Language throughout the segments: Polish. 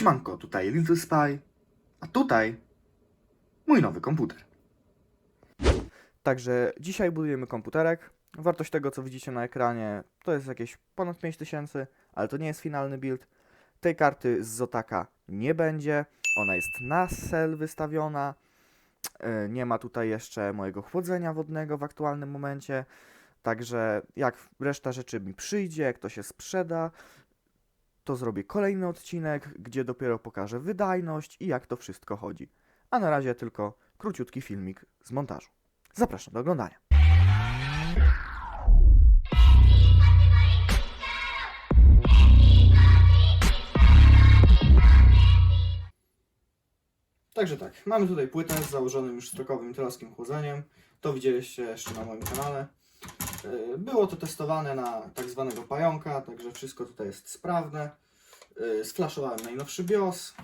Siemanko, tutaj Little Spy, a tutaj mój nowy komputer. Także dzisiaj budujemy komputerek. Wartość tego, co widzicie na ekranie, to jest jakieś ponad 5000, ale to nie jest finalny build. Tej karty z Zotaka nie będzie. Ona jest na sel wystawiona. E, Nie ma tutaj jeszcze mojego chłodzenia wodnego w aktualnym momencie. Także jak reszta rzeczy mi przyjdzie, jak to się sprzeda, to zrobię kolejny odcinek, gdzie dopiero pokażę wydajność i jak to wszystko chodzi. A na razie tylko króciutki filmik z montażu. Zapraszam do oglądania. Także tak, mamy tutaj płytę z założonym już stokowym troskim chłodzeniem. To widzieliście jeszcze na moim kanale. Yy, Było to testowane na tak zwanego pająka, także wszystko tutaj jest sprawne. Yy, Sflaszowałem najnowszy BIOS.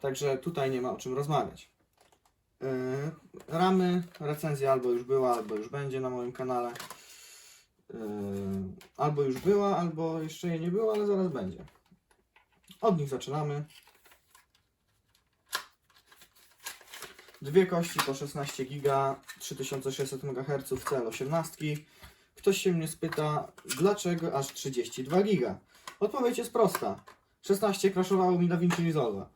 Także tutaj nie ma o czym rozmawiać. Yy, Ramy, recenzja albo już była, albo już będzie na moim kanale. Yy, Albo już była, albo jeszcze jej nie było, ale zaraz będzie. Od nich zaczynamy. Dwie kości po 16 giga, 3600 MHz CL18. Ktoś się mnie spyta, dlaczego aż 32 giga? Odpowiedź jest prosta. 16 crashowało mi DaVinci Resolve.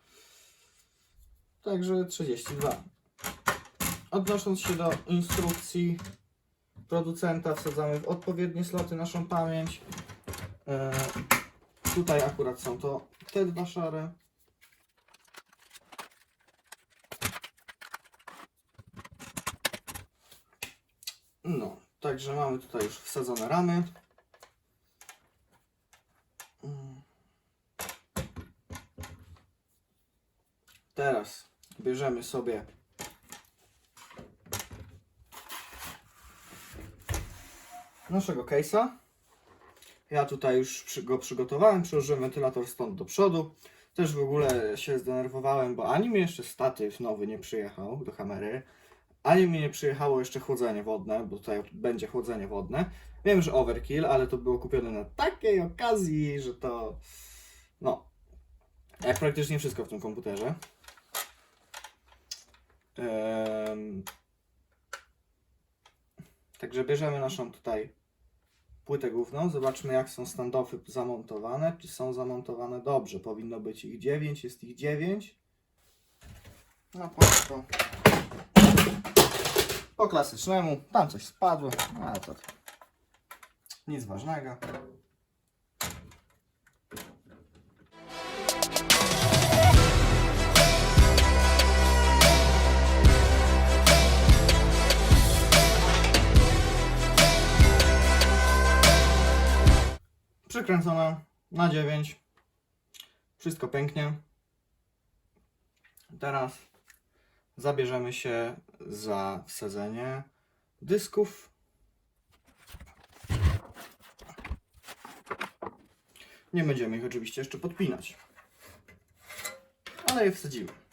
Także 32. Odnosząc się do instrukcji producenta, wsadzamy w odpowiednie sloty naszą pamięć. E, tutaj akurat są to te dwa szare. No, także mamy tutaj już wsadzone ramy. Teraz bierzemy sobie naszego case'a. Ja tutaj już go przygotowałem, przełożyłem wentylator stąd do przodu. Też w ogóle się zdenerwowałem, bo ani mi jeszcze statyw nowy nie przyjechał do kamery, ani mi nie przyjechało jeszcze chłodzenie wodne, bo tutaj będzie chłodzenie wodne. Wiem, że overkill, ale to było kupione na takiej okazji, że to... No, jak praktycznie wszystko w tym komputerze. Em, Także bierzemy naszą tutaj płytę główną. Zobaczmy jak są standoffy zamontowane. Czy są zamontowane dobrze. Powinno być ich 9, jest ich 9. No po, po klasycznemu. Tam coś spadło, ale to nic ważnego. Przykręcona na 9. Wszystko pięknie. Teraz zabierzemy się za wsadzenie dysków. Nie będziemy ich oczywiście jeszcze podpinać. Ale je wsadzimy.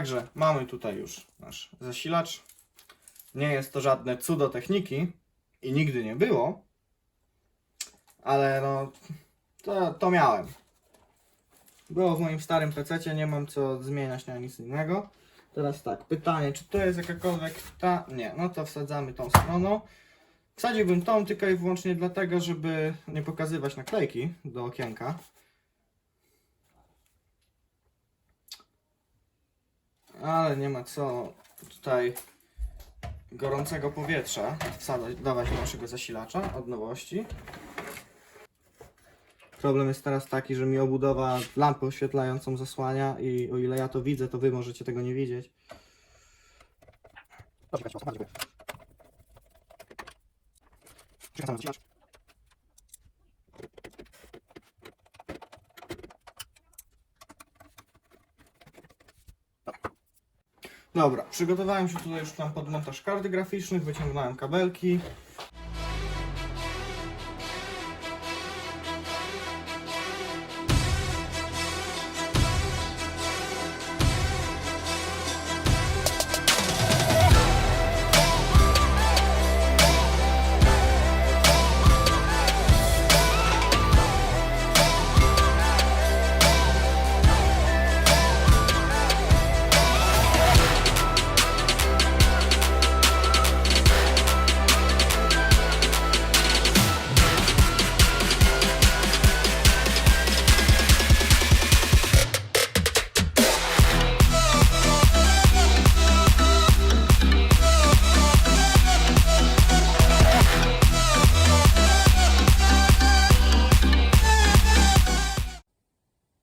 Także mamy tutaj już nasz zasilacz. Nie jest to żadne cudo techniki i nigdy nie było, ale no to, to miałem. Było w moim starym PC, nie mam co zmieniać na nic innego. Teraz tak, pytanie, czy to jest jakakolwiek ta... Nie, no to wsadzamy tą stroną. Wsadziłbym tą tylko i wyłącznie dlatego, żeby nie pokazywać naklejki do okienka. Ale nie ma co tutaj gorącego powietrza wsadzać, dawać do naszego zasilacza od nowości. Problem jest teraz taki, że mi obudowa lampę oświetlającą zasłania i o ile ja to widzę, to wy możecie tego nie widzieć. Dobra, przygotowałem się tutaj już tam pod montaż kart graficznych, wyciągnąłem kabelki.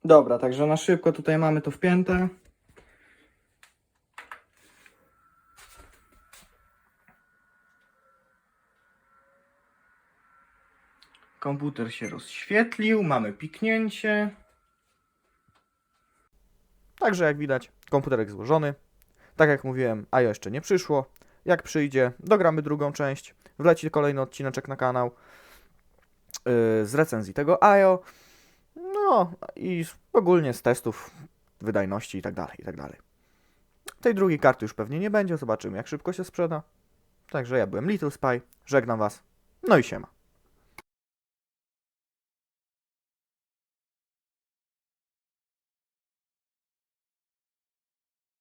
Dobra, także na szybko tutaj mamy to wpięte. Komputer się rozświetlił, mamy piknięcie. Także jak widać, komputerek złożony. Tak jak mówiłem, AIO jeszcze nie przyszło. Jak przyjdzie, dogramy drugą część. Wleci kolejny odcineczek na kanał yy, z recenzji tego AIO. No i ogólnie z testów wydajności i tak dalej, i tak dalej. Tej drugiej karty już pewnie nie będzie, zobaczymy jak szybko się sprzeda. Także ja byłem Little Spy, żegnam Was, no i siema.